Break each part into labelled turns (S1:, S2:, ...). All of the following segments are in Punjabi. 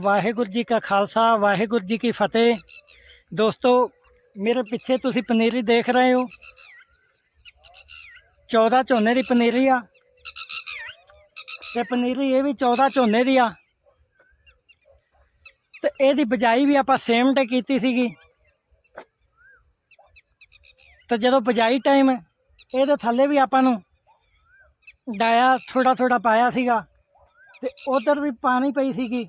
S1: ਵਾਹਿਗੁਰੂ ਜੀ ਕਾ ਖਾਲਸਾ, ਵਾਹਿਗੁਰੂ ਜੀ ਕੀ ਫਤਿਹ। ਦੋਸਤੋ, ਮੇਰੇ ਪਿੱਛੇ ਤੁਸੀਂ ਪਨੀਰੀ ਦੇਖ ਰਹੇ ਹੋ। 14 ਝੋਨੇ ਦੀ ਪਨੀਰੀ ਆ। ਤੇ ਪਨੀਰੀ ਇਹ ਵੀ 14 ਝੋਨੇ ਦੀ ਆ। ਤੇ ਇਹਦੀ ਬਜਾਈ ਵੀ ਆਪਾਂ ਸੇਮ ਡੇ ਕੀਤੀ ਸੀਗੀ। ਤੇ ਜਦੋਂ ਬਜਾਈ ਟਾਈਮ ਇਹਦੇ ਥੱਲੇ ਵੀ ਆਪਾਂ ਨੂੰ ਡਾਇਆ ਥੋੜਾ ਥੋੜਾ ਪਾਇਆ ਸੀਗਾ। ਤੇ ਉਧਰ ਵੀ ਪਾਣੀ ਪਈ ਸੀਗੀ।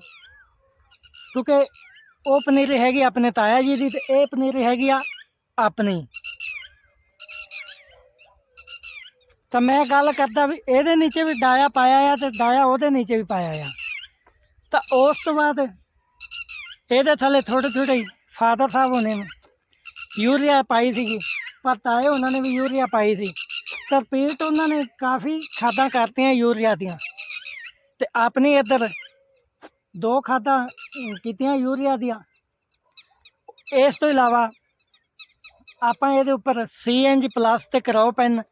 S1: ਕਿਉਂਕਿ ਉਹ ਪਨੀਰੀ ਹੈਗੀ ਆਪਣੇ ਤਾਇਆ ਜੀ ਦੀ ਤੇ ਇਹ ਪਨੀਰੀ ਹੈਗੀ ਆ ਆਪਣੀ। ਤਾਂ ਮੈਂ ਗੱਲ ਕਰਦਾ ਵੀ ਇਹਦੇ ਨੀਚੇ ਵੀ ਡਾਇਆ ਪਾਇਆ ਆ ਤੇ ਡਾਇਆ ਉਹਦੇ ਨੀਚੇ ਵੀ ਪਾਇਆ ਆ। ਤਾਂ ਉਸ ਤੋਂ ਬਾਅਦ ਇਹਦੇ ਥੱਲੇ ਥੋੜੇ ਥੋੜੇ ਫਾਦਰ ਸਾਹਿਬ ਉਹਨੇ ਨੇ ਯੂਰੀਆ ਪਾਈ ਸੀਗੀ, ਪਰ ਤਾਏ ਉਹਨਾਂ ਨੇ ਵੀ ਯੂਰੀਆ ਪਾਈ ਸੀ। ਤਾਂ ਪੀਟ ਉਹਨਾਂ ਨੇ ਕਾਫੀ ਖਾਦਾਂ ਕਰਤੀਆਂ ਯੂਰੀਆ ਦੀਆਂ। ਤੇ ਆਪਣੀ ਇੱਧਰ ਦੋ ਖਾਦਾਂ ਕੀਤੀਆਂ ਯੂਰੀਆ ਦੀਆਂ। ਇਸ ਤੋਂ ਇਲਾਵਾ ਆਪਾਂ ਇਹਦੇ ਉੱਪਰ ਸੀਐਨਜੀ ਪਲੱਸ ਤੇ ਕਰਾਓ ਪੈਨ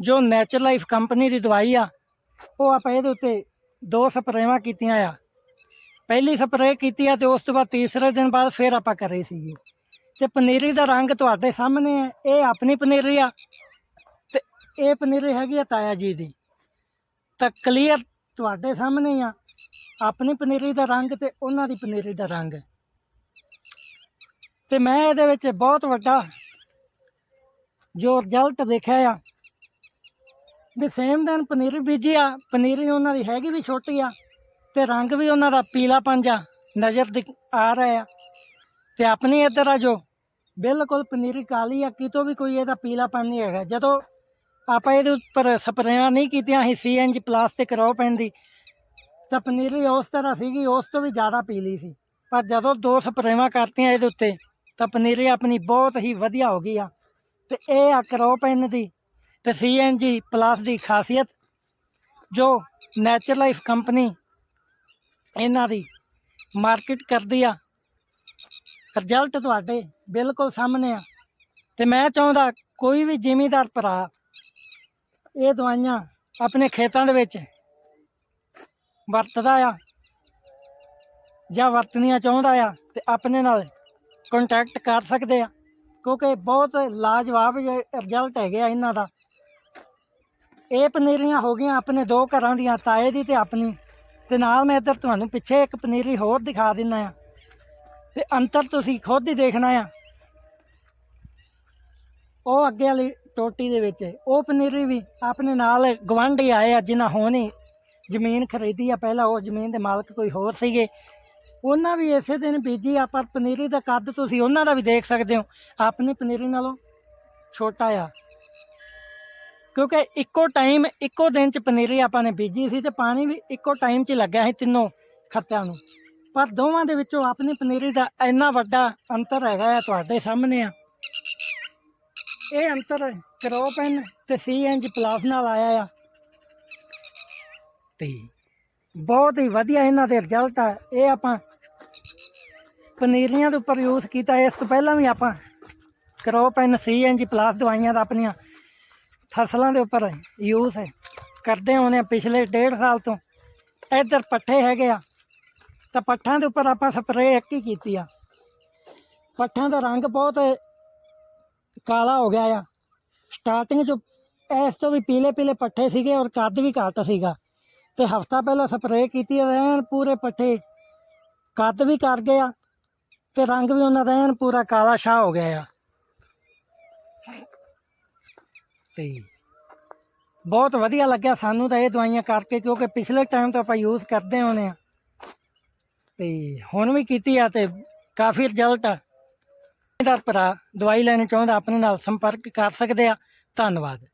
S1: ਜੋ ਨੈਚੁਰਲ ਲਾਈਫ ਕੰਪਨੀ ਦੀ ਦਵਾਈ ਆ, ਉਹ ਆਪਾਂ ਇਹਦੇ ਉੱਤੇ ਦੋ ਸਪਰੇਵਾਂ ਕੀਤੀਆਂ ਆ। ਪਹਿਲੀ ਸਪਰੇਅ ਕੀਤੀ ਆ ਤੇ ਉਸ ਤੋਂ ਬਾਅਦ ਤੀਸਰੇ ਦਿਨ ਬਾਅਦ ਫਿਰ ਆਪਾਂ ਕਰੇ ਸੀ ਤੇ ਪਨੀਰੀ ਦਾ ਰੰਗ ਤੁਹਾਡੇ ਸਾਹਮਣੇ ਹੈ ਇਹ ਆਪਣੀ ਪਨੀਰੀ ਆ। ਤੇ ਇਹ ਪਨੀਰੀ ਹੈਗੀ ਆ ਤਾਇਆ ਜੀ ਦੀ। ਤਾਂ ਕਲੀਅਰ ਤੁਹਾਡੇ ਸਾਹਮਣੇ ਆ। ਆਪਣੀ ਪਨੀਰੀ ਦਾ ਰੰਗ ਤੇ ਉਹਨਾਂ ਦੀ ਪਨੀਰੀ ਦਾ ਰੰਗ। ਤੇ ਮੈਂ ਇਹਦੇ ਵਿੱਚ ਬਹੁਤ ਵੱਡਾ ਜੋ ਰਿਜ਼ਲਟ ਦੇਖਿਆ ਆ ਵੀ ਸੇਮ ਦਿਨ ਪਨੀਰੀ ਬੀਜੀ ਆ, ਪਨੀਰੀ ਉਹਨਾਂ ਦੀ ਹੈਗੀ ਵੀ ਛੋਟੀ ਆ ਤੇ ਰੰਗ ਵੀ ਉਹਨਾਂ ਦਾ ਪੀਲਾ ਪੰਜਾ ਨਜ਼ਰ ਦਿਖ- ਆ ਰਿਹਾ ਆ। ਤੇ ਆਪਣੀ ਇੱਧਰ ਆ ਜੋ, ਬਿਲਕੁਲ ਪਨੀਰੀ ਕਾਲੀ ਆ, ਕਿਤੋਂ ਵੀ ਕੋਈ ਇਹਦਾ ਪੀਲਾਪਨ ਨਹੀਂ ਹੈਗਾ। ਜਦੋਂ ਆਪਾਂ ਇਹਦੇ ਉੱਪਰ ਸਪਰੇਆਂ ਨਹੀਂ ਕੀਤੀਆਂ ਸੀ ਸੀਐਨਜੀ ਪਲਾਸਟਿਕ ਰੋ ਪੈਂਦੀ ਤਾਂ ਪਨੀਰੀ ਉਸ ਤਰ੍ਹਾਂ ਸੀਗੀ, ਉਸ ਤੋਂ ਵੀ ਜ਼ਿਆਦਾ ਪੀਲੀ ਸੀ। ਪਰ ਜਦੋਂ ਦੋ ਸਪਰੇਵਾਂ ਕਰਤੀਆਂ ਇਹਦੇ ਉੱਤੇ, ਤਾਂ ਪਨੀਰੀ ਆਪਣੀ ਬਹੁਤ ਹੀ ਵਧੀਆ ਹੋ ਗਈ ਆ। ਤੇ ਇਹ ਆ ਕਰੋ ਪੈਨ ਦੀ, ਤੇ ਸੀਐਨਜੀ ਪਲੱਸ ਦੀ ਖਾਸੀਅਤ, ਜੋ ਨੈਚੁਰਲ ਲਾਈਫ ਕੰਪਨੀ ਇਹਨਾਂ ਦੀ ਮਾਰਕੀਟ ਕਰਦੀ ਆ। ਰਿਜ਼ਲਟ ਤੁਹਾਡੇ ਬਿਲਕੁਲ ਸਾਹਮਣੇ ਆ। ਤੇ ਮੈਂ ਚਾਹੁੰਦਾ ਕੋਈ ਵੀ ਜ਼ਿਮੀਂਦਾਰ ਭਰਾ, ਇਹ ਦਵਾਈਆਂ ਆਪਣੇ ਖੇਤਾਂ ਦੇ ਵਿੱਚ ਵਰਤਦਾ ਆ ਜਾਂ ਵਰਤਣੀਆਂ ਚਾਹੁੰਦਾ ਆ ਤੇ ਆਪਣੇ ਨਾਲ ਕੰਟੈਕਟ ਕਰ ਸਕਦੇ ਆ। ਕਿਉਂਕਿ ਬਹੁਤ ਲਾਜਵਾਬ ਰਿਜ਼ਲਟ ਹੈਗੇ ਆ ਇਹਨਾਂ ਦਾ। ਇਹ ਪਨੀਰੀਆਂ ਹੋ ਗਈਆਂ ਆਪਣੇ ਦੋ ਘਰਾਂ ਦੀਆਂ, ਤਾਏ ਦੀ ਤੇ ਆਪਣੀ। ਤੇ ਨਾਲ ਮੈਂ ਇੱਧਰ ਤੁਹਾਨੂੰ ਪਿੱਛੇ ਇੱਕ ਪਨੀਰੀ ਹੋਰ ਦਿਖਾ ਦਿੰਨਾ ਆ। ਤੇ ਅੰਤਰ ਤੁਸੀਂ ਖੁਦ ਹੀ ਦੇਖਣਾ ਆ। ਉਹ ਅੱਗੇ ਵਾਲੀ ਟੋਟੀ ਦੇ ਵਿੱਚ। ਉਹ ਪਨੀਰੀ ਵੀ ਆਪਣੇ ਨਾਲ ਗਵਾਂਢੀ ਆਏ ਆ, ਜਿਨ੍ਹਾਂ ਹੋਣੀ ਜ਼ਮੀਨ ਖਰੀਦੀ ਆ, ਪਹਿਲਾਂ ਉਹ ਜ਼ਮੀਨ ਦੇ ਮਾਲਕ ਕੋਈ ਹੋਰ ਸੀਗੇ। ਉਹਨਾਂ ਵੀ ਇਸੇ ਦਿਨ ਬੀਜੀ ਆ ਪਰ ਪਨੀਰੀ ਦਾ ਕੱਦ ਤੁਸੀਂ ਉਹਨਾਂ ਦਾ ਵੀ ਦੇਖ ਸਕਦੇ ਹੋ, ਆਪਣੀ ਪਨੀਰੀ ਨਾਲੋਂ ਛੋਟਾ ਆ। ਕਿਉਂਕਿ ਇੱਕੋ ਟਾਈਮ ਇੱਕੋ ਦਿਨ ਚ ਪਨੀਰੀ ਆਪਾਂ ਨੇ ਬੀਜੀ ਸੀ ਤੇ ਪਾਣੀ ਵੀ ਇੱਕੋ ਟਾਈਮ 'ਚ ਲੱਗਿਆ ਸੀ ਤਿੰਨੋਂ ਖੱਤਿਆਂ ਨੂੰ। ਪਰ ਦੋਵਾਂ ਦੇ ਵਿੱਚੋਂ ਆਪਣੀ ਪਨੀਰੀ ਦਾ ਇੰਨਾ ਵੱਡਾ ਅੰਤਰ ਹੈਗਾ ਆ ਤੁਹਾਡੇ ਸਾਹਮਣੇ ਆ। ਇਹ ਅੰਤਰ ਕਰੋਪਨ ਤੇ ਸੀਐਨਜੀ ਪਲਾਸ ਨਾਲ ਆਇਆ ਆ। ਤੇ ਬਹੁਤ ਹੀ ਵਧੀਆ ਇਹਨਾਂ ਦੇ ਰਿਜ਼ਲਟ ਆ। ਇਹ ਆਪਾਂ ਪਨੀਰੀਆਂ ਦੇ ਉੱਪਰ ਯੂਜ਼ ਕੀਤਾ। ਇਸ ਤੋਂ ਪਹਿਲਾਂ ਵੀ ਆਪਾਂ ਕਰੋਪਨ ਸੀਐਨਜੀ ਪਲੱਸ ਦਵਾਈਆਂ ਦਾ ਆਪਣੀਆਂ ਫਸਲਾਂ ਦੇ ਉੱਪਰ ਯੂਜ਼ ਕਰਦੇ ਹੋਣੇ ਆ ਪਿਛਲੇ ਡੇਢ ਸਾਲ ਤੋਂ। ਇੱਧਰ ਪੱਠੇ ਹੈਗੇ ਆ। ਤਾਂ ਪੱਠਾਂ ਦੇ ਉੱਪਰ ਆਪਾਂ ਸਪਰੇਅ ਇੱਕ ਹੀ ਕੀਤੀ ਆ। ਪੱਠਾਂ ਦਾ ਰੰਗ ਬਹੁਤ ਕਾਲਾ ਹੋ ਗਿਆ ਆ। ਸਟਾਰਟਿੰਗ ਚ ਇਸ ਤੋਂ ਵੀ ਪੀਲੇ ਪੀਲੇ ਪੱਠੇ ਸੀਗੇ ਔਰ ਕੱਦ ਵੀ ਘੱਟ ਸੀਗਾ। ਤੇ ਹਫਤਾ ਪਹਿਲਾਂ ਸਪਰੇਅ ਕੀਤੀ ਐਨ ਪੂਰੇ ਪੱਠੇ। ਕੱਦ ਵੀ ਕਰ ਗਏ ਆ ਤੇ ਰੰਗ ਵੀ ਉਹਨਾਂ ਦਾ ਐਨ ਪੂਰਾ ਕਾਲਾ ਸ਼ਾਹ ਹੋ ਗਿਆ ਆ। ਤੇ ਬਹੁਤ ਵਧੀਆ ਲੱਗਿਆ ਸਾਨੂੰ ਤਾਂ ਇਹ ਦਵਾਈਆਂ ਕਰਕੇ, ਕਿਉਂਕਿ ਪਿਛਲੇ ਟਾਈਮ ਤੋਂ ਆਪਾਂ ਯੂਜ਼ ਕਰਦੇ ਹੋਣੇ ਆ। ਤੇ ਹੁਣ ਵੀ ਕੀਤੀ ਆ ਤੇ ਕਾਫੀ ਰਿਜ਼ਲਟ ਆ। ਦਾ ਭਰਾ ਦਵਾਈ ਲੈਣੀ ਚਾਹੁੰਦਾ, ਆਪਣੇ ਨਾਲ ਸੰਪਰਕ ਕਰ ਸਕਦੇ ਆ। ਧੰਨਵਾਦ।